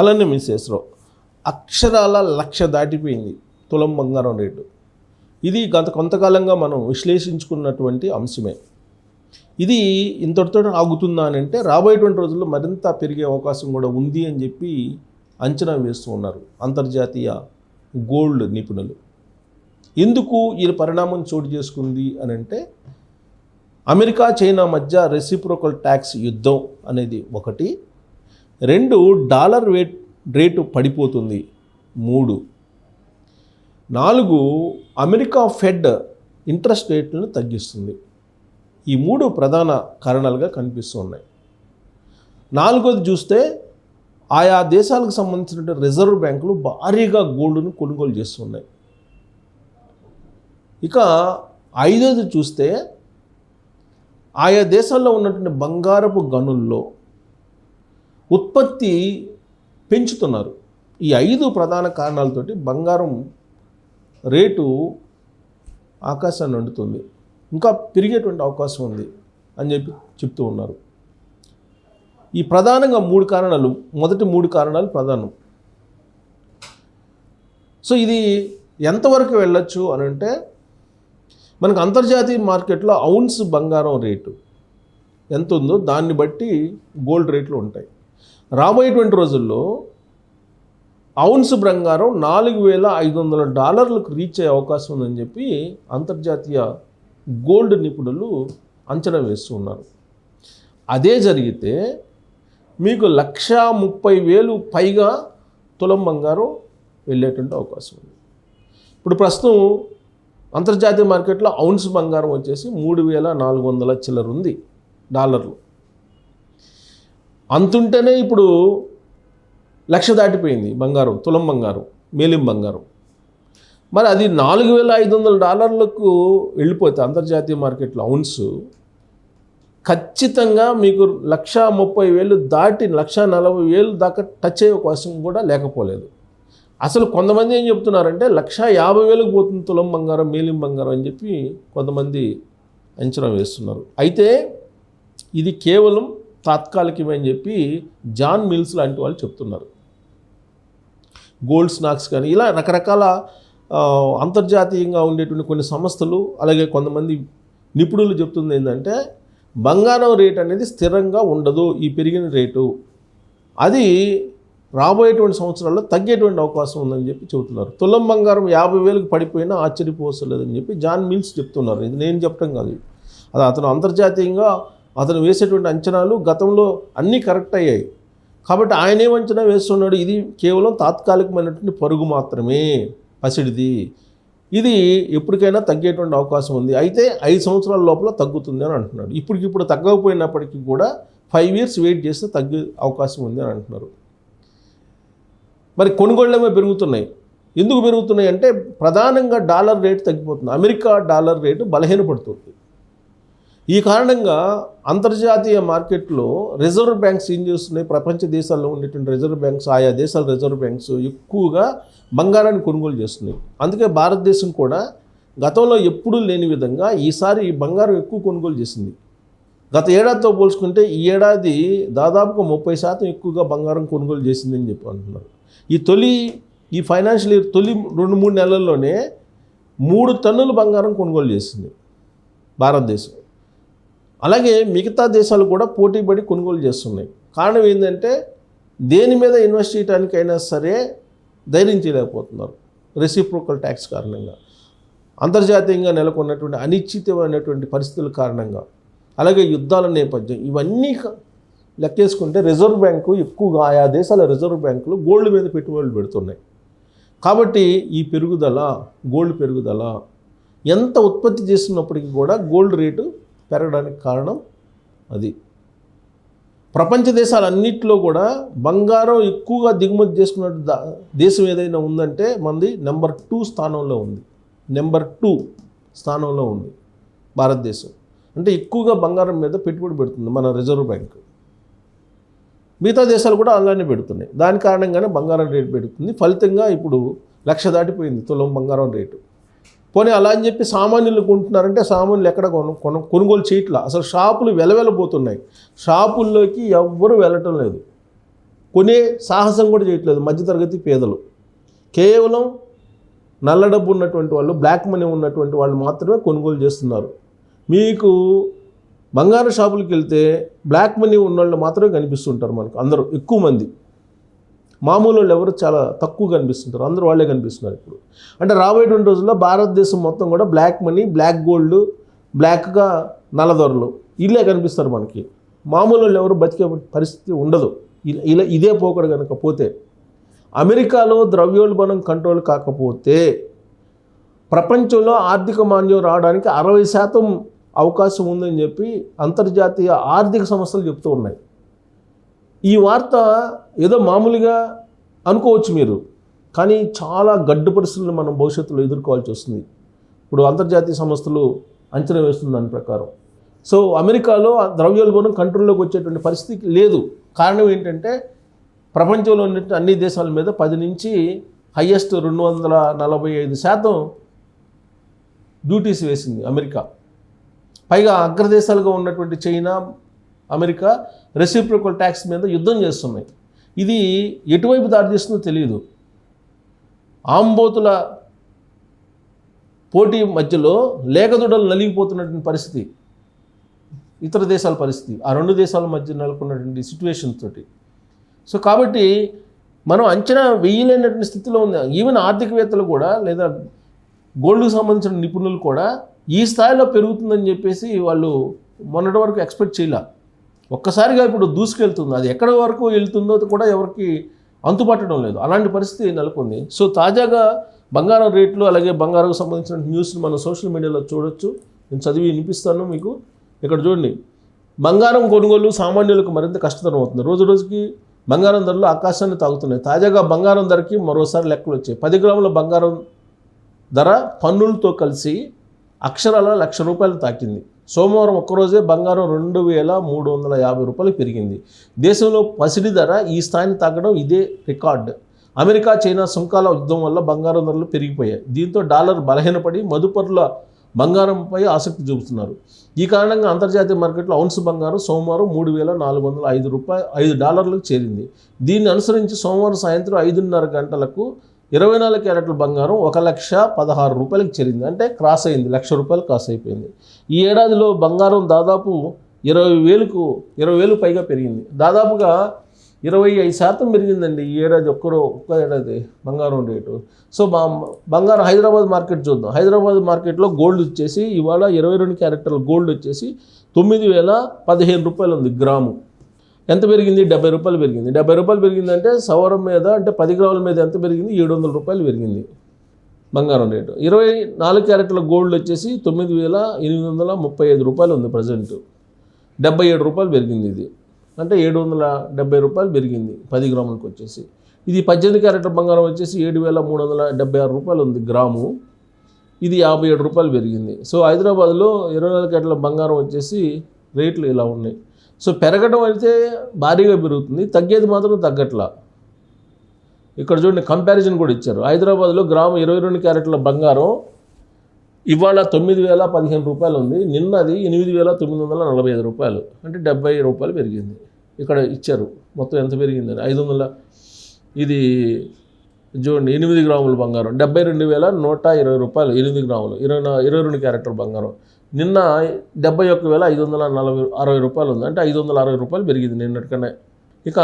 అలానే మిస్సెస్రావు అక్షరాల లక్ష దాటిపోయింది తులం బంగారం రేటు. ఇది గత కొంతకాలంగా మనం విశ్లేషించుకున్నటువంటి అంశమే. ఇది ఇంతటితో ఆగుతుందా అని అంటే రాబోయేటువంటి రోజుల్లో మరింత పెరిగే అవకాశం కూడా ఉంది అని చెప్పి అంచనా వేస్తూ ఉన్నారు అంతర్జాతీయ గోల్డ్ నిపుణులు. ఎందుకు ఈ పరిణామం చోటు చేసుకుంది అని అంటే అమెరికా చైనా మధ్య రెసిప్రోకల్ ట్యాక్స్ యుద్ధం అనేది ఒకటి. రెండు డాలర్ రేట్ రేటు పడిపోతుంది. మూడు. నాలుగు అమెరికా ఫెడ్ ఇంట్రెస్ట్ రేట్లను తగ్గిస్తుంది. ఈ మూడు ప్రధాన కారణాలుగా కనిపిస్తూ ఉన్నాయి నాలుగోది చూస్తే ఆయా దేశాలకు సంబంధించిన రిజర్వ్ బ్యాంకులు భారీగా గోల్డ్ను కొనుగోలు చేస్తున్నాయి. ఇక ఐదోది చూస్తే ఆయా దేశాల్లో ఉన్నటువంటి బంగారపు గనుల్లో ఉత్పత్తి పెంచుతున్నారు. ఈ ఐదు ప్రధాన కారణాలతోటి బంగారం రేటు ఆకాశాన్ని వండుతుంది. ఇంకా పెరిగేటువంటి అవకాశం ఉంది అని చెప్పి చెప్తూ ఉన్నారు. ఈ ప్రధానంగా మూడు కారణాలు మొదటి మూడు కారణాలు ప్రధానం. సో ఇది ఎంతవరకు వెళ్ళొచ్చు అని అంటే మనకు అంతర్జాతీయ మార్కెట్లో ఔన్స్ బంగారం రేటు ఎంత ఉందో దాన్ని బట్టి గోల్డ్ రేట్లు ఉంటాయి. రాబోయేటువంటి రోజుల్లో ఔన్స్ బంగారం నాలుగు వేల ఐదు వందల డాలర్లకు రీచ్ అయ్యే అవకాశం ఉందని చెప్పి అంతర్జాతీయ గోల్డ్ నిపుణులు అంచనా వేస్తున్నారు అదే జరిగితే మీకు లక్ష ముప్పై వేలు పైగా తులం బంగారం వెళ్ళేటువంటి అవకాశం ఉంది. ఇప్పుడు ప్రస్తుతం అంతర్జాతీయ మార్కెట్లో ఔన్స్ బంగారం వచ్చేసి మూడు వేల నాలుగు వందల చిల్లర ఉంది డాలర్లు. అంతుంటేనే ఇప్పుడు లక్ష దాటిపోయింది బంగారం తులం బంగారం మేలిం బంగారం. మరి అది నాలుగు వేల ఐదు వందల డాలర్లకు వెళ్ళిపోతే అంతర్జాతీయ మార్కెట్లో అవున్స్ ఖచ్చితంగా మీకు లక్ష ముప్పై వేలు దాటి లక్ష నలభై వేలు దాకా టచ్ అయ్యే అవకాశం కూడా లేకపోలేదు. అసలు కొంతమంది ఏం చెప్తున్నారంటే లక్ష యాభై వేలకు పోతుంది తులం బంగారం మేలిం బంగారం అని చెప్పి కొంతమంది అంచనా వేస్తున్నారు. అయితే ఇది కేవలం తాత్కాలికమని అని చెప్పి జాన్ మిల్స్ లాంటి వాళ్ళు చెప్తున్నారు. గోల్డ్ స్నాక్స్ కానీ ఇలా రకరకాల అంతర్జాతీయంగా ఉండేటువంటి కొన్ని సంస్థలు అలాగే కొంతమంది నిపుణులు చెప్తుంది ఏంటంటే బంగారం రేట్ అనేది స్థిరంగా ఉండదు ఈ పెరిగిన రేటు. అది రాబోయేటువంటి సంవత్సరాల్లో తగ్గేటువంటి అవకాశం ఉందని చెప్పి చెబుతున్నారు. తులం బంగారం యాభై వేలకు పడిపోయినా ఆశ్చర్యపోవసలేదని చెప్పి జాన్ మిల్స్ చెప్తున్నారు. ఇది నేను చెప్పడం కాదు. అది అతను అంతర్జాతీయంగా అతను వేసేటువంటి అంచనాలు గతంలో అన్నీ కరెక్ట్ అయ్యాయి. కాబట్టి ఆయన ఏం అంచనా వేస్తున్నాడు? ఇది కేవలం తాత్కాలికమైనటువంటి పరుగు మాత్రమే. పసిడిది. ఇది ఎప్పటికైనా తగ్గేటువంటి అవకాశం ఉంది. అయితే ఐదు సంవత్సరాల లోపల తగ్గుతుంది అని అంటున్నాడు. ఇప్పటికిప్పుడు తగ్గకపోయినప్పటికీ కూడా ఫైవ్ ఇయర్స్ వెయిట్ చేస్తే తగ్గే అవకాశం ఉంది అని అంటున్నారు. మరి కొనుగోళ్ళేమో పెరుగుతున్నాయి. ఎందుకు పెరుగుతున్నాయి అంటే ప్రధానంగా డాలర్ రేటు తగ్గిపోతుంది. అమెరికా డాలర్ రేటు బలహీనపడుతుంది. ఈ కారణంగా అంతర్జాతీయ మార్కెట్లో రిజర్వ్ బ్యాంక్స్ ఏం చేస్తున్నాయి? ప్రపంచ దేశాల్లో ఉండేటువంటి రిజర్వ్ బ్యాంక్స్ ఆయా దేశాల రిజర్వ్ బ్యాంక్స్ ఎక్కువగా బంగారాన్ని కొనుగోలు చేస్తున్నాయి. అందుకే భారతదేశం కూడా గతంలో ఎప్పుడూ లేని విధంగా ఈసారి బంగారం ఎక్కువ కొనుగోలు చేసింది. గత ఏడాదితో పోల్చుకుంటే ఈ ఏడాది దాదాపుగా ముప్పై శాతం ఎక్కువగా బంగారం కొనుగోలు చేసిందని చెప్పి అంటున్నారు. ఈ తొలి ఈ ఫైనాన్షియల్ ఇయర్ తొలి రెండు మూడు నెలల్లోనే మూడు టన్నుల బంగారం కొనుగోలు చేసింది భారతదేశం. అలాగే మిగతా దేశాలు కూడా పోటీపడి కొనుగోలు చేస్తున్నాయి. కారణం ఏంటంటే దేని మీద ఇన్వెస్ట్ చేయడానికైనా సరే ధైర్యం చేయలేకపోతున్నారు. రెసిప్రోకల్ ట్యాక్స్ కారణంగా. అంతర్జాతీయంగా నెలకొన్నటువంటి అనిశ్చితమైనటువంటి పరిస్థితుల కారణంగా. అలాగే యుద్ధాల నేపథ్యం ఇవన్నీ లెక్కేసుకుంటే రిజర్వ్ బ్యాంకు ఎక్కువగా ఆయా దేశాల రిజర్వ్ బ్యాంకులు గోల్డ్ మీద పెట్టుబడులు పెడుతున్నాయి. కాబట్టి ఈ పెరుగుదల గోల్డ్ పెరుగుదల ఎంత ఉత్పత్తి చేస్తున్నప్పటికీ కూడా గోల్డ్ రేటు పెరగడానికి కారణం అది. ప్రపంచ దేశాలన్నింటిలో కూడా బంగారం ఎక్కువగా దిగుమతి చేసుకున్న దేశం ఏదైనా ఉందంటే మనది నెంబర్ టూ స్థానంలో ఉంది. నెంబర్ టూ స్థానంలో ఉంది భారతదేశం. అంటే ఎక్కువగా బంగారం మీద పెట్టుబడి పెడుతుంది మన రిజర్వ్ బ్యాంక్. మిగతా దేశాలు కూడా అలానే పెడుతున్నాయి. దాని కారణంగానే బంగారం రేటు పెడుతుంది ఫలితంగా ఇప్పుడు లక్ష దాటిపోయింది తులం బంగారం రేటు. పోనీ అలా అని చెప్పి సామాన్యులు కొంటున్నారంటే సామాన్యులు ఎక్కడ కొను కొన కొనుగోలు చేయట్లా. అసలు షాపులు వెలవెలబోతున్నాయి. షాపుల్లోకి ఎవ్వరూ వెళ్ళటం లేదు. కొనే సాహసం కూడా చేయట్లేదు మధ్యతరగతి పేదలు. కేవలం నల్ల డబ్బు ఉన్నటువంటి వాళ్ళు బ్లాక్ మనీ ఉన్నటువంటి వాళ్ళు మాత్రమే కొనుగోలు చేస్తున్నారు. మీకు బంగారు షాపులకు వెళ్తే బ్లాక్ మనీ ఉన్నవాళ్ళు మాత్రమే కనిపిస్తుంటారు మనకు అందరూ ఎక్కువ మంది. మామూలు వాళ్ళు ఎవరు చాలా తక్కువ కనిపిస్తుంటారు అందరూ వాళ్ళే కనిపిస్తున్నారు ఇప్పుడు. అంటే రాబోయేటువంటి రోజుల్లో భారతదేశం మొత్తం కూడా బ్లాక్ మనీ బ్లాక్ గోల్డ్ బ్లాక్గా నల్లదొరలు ఇల్లే కనిపిస్తారు మనకి. మామూలు వాళ్ళు ఎవరు బతికే పరిస్థితి ఉండదు. ఇలా ఇలా ఇదే పోకడు కనుక పోతే అమెరికాలో ద్రవ్యోల్బణం కంట్రోల్ కాకపోతే ప్రపంచంలో ఆర్థిక మాంద్యం రావడానికి అరవై శాతం అవకాశం ఉందని చెప్పి అంతర్జాతీయ ఆర్థిక సంస్థలు చెప్తూ ఉన్నాయి. ఈ వార్త ఏదో మామూలుగా అనుకోవచ్చు మీరు కానీ చాలా గడ్డు పరిస్థితులను మనం భవిష్యత్తులో ఎదుర్కోవాల్సి వస్తుంది. ఇప్పుడు అంతర్జాతీయ సంస్థలు అంచనా వేస్తుంది దాని ప్రకారం. సో అమెరికాలో ఆ ద్రవ్యోల్బణం కంట్రోల్లోకి వచ్చేటువంటి పరిస్థితి లేదు. కారణం ఏంటంటే ప్రపంచంలో ఉన్న అన్ని దేశాల మీద పది నుంచి హయ్యెస్ట్ రెండు వందల నలభై ఐదు శాతం డ్యూటీస్ వేసింది అమెరికా. పైగా అగ్రదేశాలుగా ఉన్నటువంటి చైనా అమెరికా రెసిప్రికల్ ట్యాక్స్ మీద యుద్ధం చేస్తున్నాయి. ఇది ఎటువైపు దారితీస్తుందో తెలియదు. ఆంబోతుల పోటీ మధ్యలో లేగదొడలు నలిగిపోతున్నటువంటి పరిస్థితి ఇతర దేశాల పరిస్థితి ఆ రెండు దేశాల మధ్య నెలకొన్నటువంటి సిచ్యువేషన్ తోటి. సో కాబట్టి మనం అంచనా వేయలేనటువంటి స్థితిలో ఉంది. ఈవెన్ ఆర్థికవేత్తలు కూడా లేదా గోల్డ్కు సంబంధించిన నిపుణులు కూడా ఈ స్థాయిలో పెరుగుతుందని చెప్పేసి వాళ్ళు మొన్నటి వరకు ఎక్స్పెక్ట్ చేయలే. ఒక్కసారిగా ఇప్పుడు దూసుకెళ్తుంది. అది ఎక్కడి వరకు వెళ్తుందో కూడా ఎవరికి అంతుపట్టడం లేదు. అలాంటి పరిస్థితి నెలకొంది. సో తాజాగా బంగారం రేట్లు అలాగే బంగారంకు సంబంధించిన న్యూస్ని మనం సోషల్ మీడియాలో చూడొచ్చు. నేను చదివి వినిపిస్తాను మీకు. ఇక్కడ చూడండి. బంగారం కొనుగోలు సామాన్యులకు మరింత కష్టతరం అవుతుంది. రోజు రోజుకి బంగారం ధరలు ఆకాశాన్ని తాగుతున్నాయి తాజాగా బంగారం ధరకి మరోసారి లెక్కలు వచ్చాయి. పది గ్రాముల బంగారం ధర పన్నులతో కలిసి అక్షరాల లక్ష రూపాయలు తాకింది. సోమవారం ఒక్కరోజే బంగారం రెండు వేల మూడు వందల యాభై రూపాయలు పెరిగింది. దేశంలో పసిడి ధర ఈ స్థాయిని తగ్గడం ఇదే రికార్డ్. అమెరికా చైనా సుంకాల యుద్ధం వల్ల బంగారం ధరలు పెరిగిపోయాయి. దీంతో డాలర్ బలహీనపడి మదుపరుల బంగారంపై ఆసక్తి చూపుతున్నారు. ఈ కారణంగా అంతర్జాతీయ మార్కెట్లో ఔన్స్ బంగారం సోమవారం మూడు వేల నాలుగు వందల ఐదు రూపాయలు ఐదు డాలర్లకు చేరింది. దీన్ని అనుసరించి సోమవారం సాయంత్రం ఐదున్నర గంటలకు ఇరవై నాలుగు క్యారెట్ల బంగారం ఒక లక్ష పదహారు రూపాయలకు చేరింది. అంటే క్రాస్ అయింది లక్ష రూపాయలు క్రాస్ అయిపోయింది. ఈ ఏడాదిలో బంగారం దాదాపు ఇరవై వేలకు ఇరవై వేలు పైగా పెరిగింది. దాదాపుగా ఇరవై ఐదు శాతం పెరిగిందండి ఈ ఏడాది ఒక్కరో ఒక్క ఏడాది బంగారం రేటు. సో మా బంగారం హైదరాబాద్ మార్కెట్ చూద్దాం. హైదరాబాద్ మార్కెట్లో గోల్డ్ వచ్చేసి ఇవాళ ఇరవై రెండు క్యారెక్టర్ల గోల్డ్ వచ్చేసి తొమ్మిది వేల పదిహేను రూపాయలు ఉంది గ్రాము. ఎంత పెరిగింది? డెబ్బై రూపాయలు పెరిగింది. డెబ్బై రూపాయలు పెరిగిందంటే సవరం మీద అంటే పది గ్రాముల మీద ఎంత పెరిగింది? ఏడు వందల రూపాయలు పెరిగింది బంగారం రేటు. ఇరవై నాలుగు క్యారెట్ల గోల్డ్ వచ్చేసి తొమ్మిది వేల ఎనిమిది వందల ముప్పై ఐదు రూపాయలు ఉంది ప్రజెంట్. డెబ్బై ఏడు రూపాయలు పెరిగింది ఇది. అంటే ఏడు వందల డెబ్బై రూపాయలు పెరిగింది పది గ్రాములకు వచ్చేసి. ఇది పద్దెనిమిది క్యారెట్ల బంగారం వచ్చేసి ఏడు వేల మూడు వందల డెబ్బై ఆరు రూపాయలు ఉంది గ్రాము. ఇది యాభై ఏడు రూపాయలు పెరిగింది. సో హైదరాబాద్లో ఇరవై నాలుగు క్యారెట్ల బంగారం వచ్చేసి రేట్లు ఇలా ఉన్నాయి. సో పెరగడం అయితే భారీగా పెరుగుతుంది. తగ్గేది మాత్రం తగ్గట్లా. ఇక్కడ చూడండి కంపారిజన్ కూడా ఇచ్చారు. హైదరాబాద్లో గ్రాము ఇరవై రెండు క్యారెట్ల బంగారం ఇవాళ తొమ్మిది వేల పదిహేను రూపాయలు ఉంది. నిన్నది ఎనిమిది వేల తొమ్మిది వందల నలభై ఐదు రూపాయలు. అంటే డెబ్బై రూపాయలు పెరిగింది. ఇక్కడ ఇచ్చారు. మొత్తం ఎంత పెరిగిందని ఐదు వందల ఇది చూడండి ఎనిమిది గ్రాముల బంగారం. డెబ్బై రెండు వేల నూట ఇరవై రూపాయలు ఎనిమిది గ్రాములు. ఇరవై ఇరవై రెండు క్యారెక్టర్ బంగారం. నిన్న డెబ్బై ఒక్క వేల ఐదు వందల నలభై అరవై రూపాయలు ఉంది. అంటే ఐదు వందల అరవై రూపాయలు పెరిగింది నిన్నటికన్నా. ఇక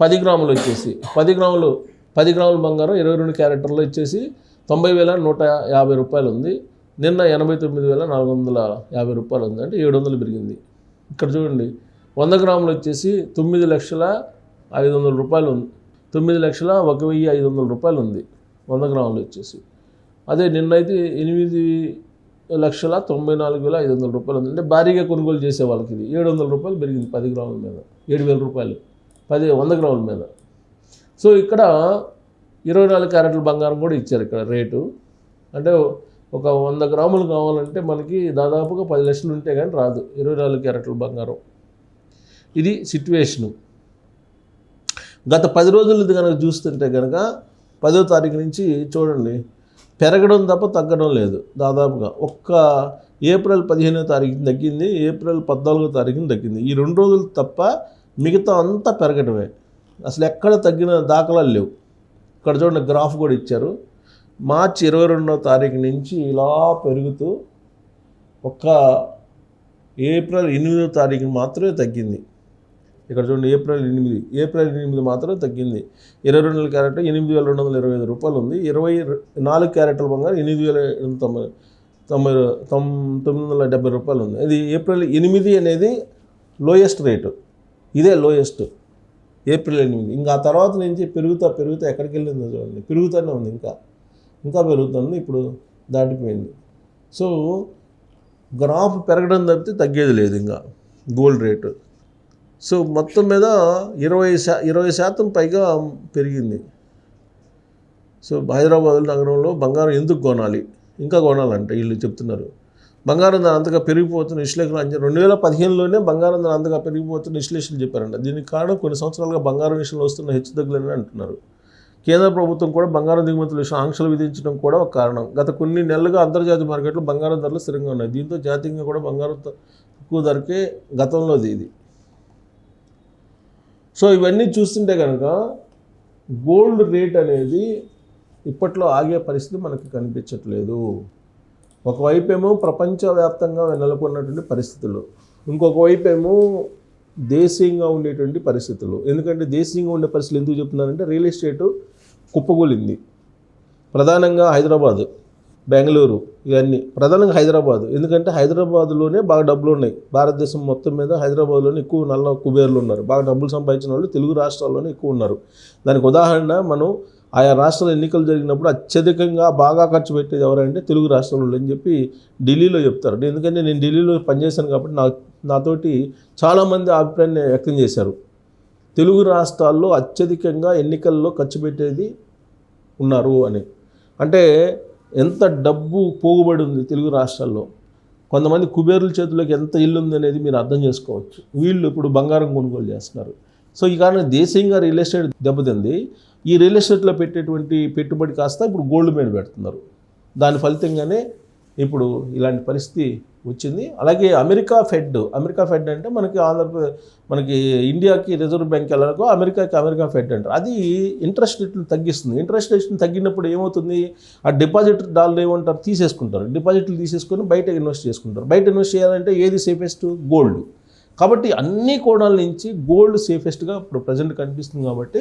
పది గ్రాములు వచ్చేసి పది గ్రాములు పది గ్రాముల బంగారం ఇరవై రెండు క్యారెక్టర్లు వచ్చేసి తొంభై వేల నూట యాభై రూపాయలు ఉంది. నిన్న ఎనభై తొమ్మిది వేల నాలుగు వందల యాభై రూపాయలు ఉంది. అంటే ఏడు వందలు పెరిగింది. ఇక్కడ చూడండి వంద గ్రాములు వచ్చేసి తొమ్మిది లక్షల ఐదు వందల రూపాయలు ఉంది. తొమ్మిది లక్షల ఒక వెయ్యి ఐదు వందల రూపాయలు ఉంది. వంద గ్రాములు వచ్చేసి అదే నిన్నైతే ఎనిమిది లక్షల తొంభై నాలుగు వేల ఐదు వందల రూపాయలు ఉంది అంటే భారీగా కొనుగోలు చేసే వాళ్ళకి ఇది. ఏడు వందల రూపాయలు పెరిగింది పది గ్రాముల మీద. ఏడు వేల రూపాయలు. పది వంద గ్రాముల మీద. సో ఇక్కడ ఇరవై నాలుగు క్యారెట్ల బంగారం కూడా ఇచ్చారు ఇక్కడ రేటు. అంటే ఒక వంద గ్రాములు కావాలంటే మనకి దాదాపుగా పది లక్షలు ఉంటే కానీ రాదు. ఇరవై నాలుగు క్యారెట్ల బంగారం. ఇది సిట్యువేషను గత పది రోజులది కనుక చూస్తుంటే కనుక పదో తారీఖు నుంచి చూడండి. పెరగడం తప్ప తగ్గడం లేదు. దాదాపుగా ఒక్క ఏప్రిల్ పదిహేనో తారీఖున తగ్గింది ఏప్రిల్ పద్నాలుగో తారీఖున తగ్గింది. ఈ రెండు రోజులు తప్ప మిగతా అంతా పెరగడమే అసలు ఎక్కడ తగ్గిన దాఖలాలు లేవు. ఇక్కడ చూడండి గ్రాఫ్ కూడా ఇచ్చారు. మార్చి ఇరవై రెండవ తారీఖు నుంచి ఇలా పెరుగుతూ ఒక్క ఏప్రిల్ ఎనిమిదో తారీఖు మాత్రమే తగ్గింది. ఇక్కడ చూడండి ఏప్రిల్ ఎనిమిది ఏప్రిల్ ఎనిమిది మాత్రం తగ్గింది. ఇరవై రెండు క్యారెట్ ఎనిమిది వేల రెండు వందల ఇరవై ఐదు రూపాయలు ఉంది. ఇరవై నాలుగు క్యారెట్ల బంగారం ఎనిమిది వేల తొంభై తొంభై తొమ్ తొమ్మిది వందల డెబ్బై రూపాయలు ఉంది. ఇది ఏప్రిల్ ఎనిమిది అనేది లోయెస్ట్ రేటు. ఇదే లోయెస్ట్. ఏప్రిల్ ఎనిమిది. ఇంకా ఆ తర్వాత నుంచి పెరుగుతా పెరుగుతా ఎక్కడికి వెళ్ళిందో చూడండి. పెరుగుతూనే ఉంది ఇంకా. ఇంకా పెరుగుతుంది ఇప్పుడు దాటిపోయింది. సో గ్రాఫ్ పెరగడం తప్పితే తగ్గేది లేదు ఇంకా. Gold rate. సో మొత్తం మీద ఇరవై శా ఇరవై శాతం పైగా పెరిగింది. సో హైదరాబాద్ నగరంలో బంగారం ఎందుకు కొనాలి? ఇంకా కొనాలంటే వీళ్ళు చెప్తున్నారు. బంగారం ధర అంతగా పెరిగిపోతున్న విశ్లేషణ అంచనా రెండు వేల పదిహేనులోనే బంగారం ధర అంతగా పెరిగిపోతున్న విశ్లేషణ చెప్పారంట. దీనికి కారణం కొన్ని సంవత్సరాలుగా బంగారం విషయంలో వస్తున్న హెచ్చుతగ్గులని అంటున్నారు. కేంద్ర ప్రభుత్వం కూడా బంగారం దిగుమతుల విషయం ఆంక్షలు విధించడం కూడా ఒక కారణం. గత కొన్ని నెలలుగా అంతర్జాతీయ మార్కెట్లో బంగారం ధరలు స్థిరంగా ఉన్నాయి. దీంతో జాతీయంగా కూడా బంగారం తక్కువ ధరకే గతంలోది ఇది. సో ఇవన్నీ చూస్తుంటే కనుక గోల్డ్ రేట్ అనేది ఇప్పట్లో ఆగే పరిస్థితి మనకు కనిపించట్లేదు. ఒకవైపు ఏమో ప్రపంచవ్యాప్తంగా నెలకొన్నటువంటి పరిస్థితులు ఇంకొక వైపు ఏమో దేశీయంగా ఉండేటువంటి పరిస్థితులు. ఎందుకంటే దేశీయంగా ఉండే పరిస్థితులు ఎందుకు చెప్తున్నానంటే రియల్ ఎస్టేటు కుప్పగూలింది ప్రధానంగా హైదరాబాదు. బెంగళూరు ఇవన్నీ. ప్రధానంగా హైదరాబాద్. ఎందుకంటే హైదరాబాద్లోనే బాగా డబ్బులు ఉన్నాయి. భారతదేశం మొత్తం మీద హైదరాబాద్లోనే ఎక్కువ నల్ల కుబేర్లు ఉన్నారు. బాగా డబ్బులు సంపాదించిన వాళ్ళు తెలుగు రాష్ట్రాల్లోనే ఎక్కువ ఉన్నారు. దానికి ఉదాహరణ మనం ఆయా రాష్ట్రాల ఎన్నికలు జరిగినప్పుడు అత్యధికంగా బాగా ఖర్చు పెట్టేది ఎవరంటే తెలుగు రాష్ట్రంలో అని చెప్పి ఢిల్లీలో చెప్తారు. ఎందుకంటే నేను ఢిల్లీలో పనిచేశాను కాబట్టి నా నాతోటి చాలామంది అభిప్రాయాన్ని వ్యక్తం చేశారు. తెలుగు రాష్ట్రాల్లో అత్యధికంగా ఎన్నికల్లో ఖర్చు పెట్టేది ఉన్నారు అని. అంటే ఎంత డబ్బు పోగుబడి ఉంది తెలుగు రాష్ట్రాల్లో? కొంతమంది కుబేరుల చేతిలోకి ఎంత ఇల్లు ఉంది అనేది మీరు అర్థం చేసుకోవచ్చు. వీళ్ళు ఇప్పుడు బంగారం కొనుగోలు చేస్తున్నారు. సో ఈ కారణంగా దేశీయంగా రియల్ ఎస్టేట్ దెబ్బతింది. ఈ రియల్ ఎస్టేట్లో పెట్టేటువంటి పెట్టుబడి కాస్త ఇప్పుడు గోల్డ్ మీద పెడుతున్నారు. దాని ఫలితంగానే ఇప్పుడు ఇలాంటి పరిస్థితి వచ్చింది. అలాగే అమెరికా ఫెడ్ అమెరికా ఫెడ్ అంటే మనకి ఆంధ్రప్రదేశ్ మనకి ఇండియాకి రిజర్వ్ బ్యాంక్ ఎలాగో అమెరికాకి అమెరికా ఫెడ్ అంటారు. అది ఇంట్రెస్ట్ రేట్లు తగ్గిస్తుంది. ఇంట్రెస్ట్ రేట్లు తగ్గినప్పుడు ఏమవుతుంది? ఆ డిపాజిట్ డాలర్ ఏమంటారు? తీసేసుకుంటారు. డిపాజిట్లు తీసేసుకొని బయట ఇన్వెస్ట్ చేసుకుంటారు. బయట ఇన్వెస్ట్ చేయాలంటే ఏది సేఫెస్ట్? గోల్డ్. కాబట్టి అన్ని కోణాల నుంచి గోల్డ్ సేఫెస్ట్గా ఇప్పుడు ప్రజెంట్ కనిపిస్తుంది కాబట్టి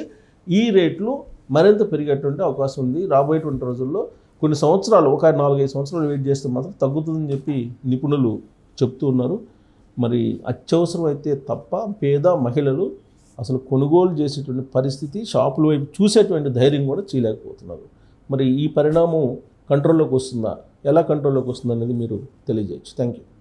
ఈ రేట్లు మరింత పెరిగేటువంటి అవకాశం ఉంది. రాబోయేటువంటి రోజుల్లో కొన్ని సంవత్సరాలు ఒక నాలుగైదు సంవత్సరాలు వెయిట్ చేస్తే మాత్రం తగ్గుతుందని చెప్పి నిపుణులు చెప్తూ ఉన్నారు. మరి అత్యవసరం అయితే తప్ప పేద మహిళలు అసలు కొనుగోలు చేసేటువంటి పరిస్థితి షాపుల వైపు చూసేటువంటి ధైర్యం కూడా చేయలేకపోతున్నారు. మరి ఈ పరిణామం కంట్రోల్లోకి వస్తుందా? ఎలా కంట్రోల్లోకి వస్తుందనేది మీరు తెలియజేయచ్చు. Thank you